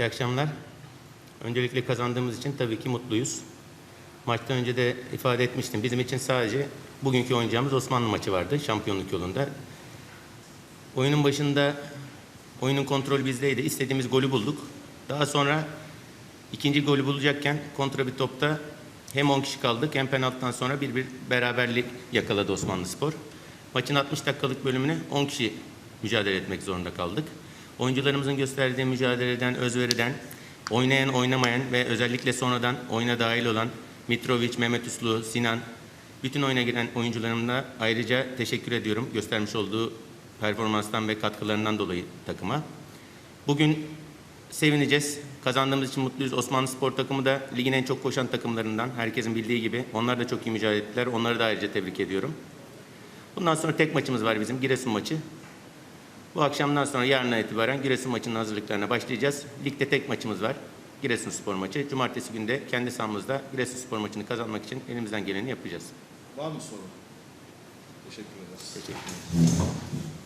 İyi akşamlar. Öncelikle kazandığımız için tabii ki mutluyuz. Maçtan önce de ifade etmiştim. Bizim için sadece bugünkü oynayacağımız Osmanlı maçı vardı şampiyonluk yolunda. Oyunun başında oyunun kontrolü bizdeydi. İstediğimiz golü bulduk. Daha sonra ikinci golü bulacakken kontra bir topta hem 10 kişi kaldık hem penaltıdan sonra bir bir beraberlik yakaladı Osmanlı Spor. Maçın 60 dakikalık bölümünü 10 kişi mücadele etmek zorunda kaldık. Oyuncularımızın gösterdiği mücadeleden, özveriden, oynayan, oynamayan ve özellikle sonradan oyuna dahil olan Mitrovic, Mehmet Uslu, Sinan, bütün oyuna giren oyuncularımla ayrıca teşekkür ediyorum göstermiş olduğu performanstan ve katkılarından dolayı takıma. Bugün sevineceğiz. Kazandığımız için mutluyuz. Osmanlı Spor takımı da ligin en çok koşan takımlarından. Herkesin bildiği gibi. Onlar da çok iyi mücadele ettiler. Onları da ayrıca tebrik ediyorum. Bundan sonra tek maçımız var bizim. Giresun maçı. Bu akşamdan sonra yarına itibaren Giresun maçının hazırlıklarına başlayacağız. Ligde tek maçımız var. Giresun Spor maçı. Cumartesi günü de kendi sahamızda Giresun Spor maçını kazanmak için elimizden geleni yapacağız. Var mı sorun? Teşekkür ederiz. Teşekkür ederim.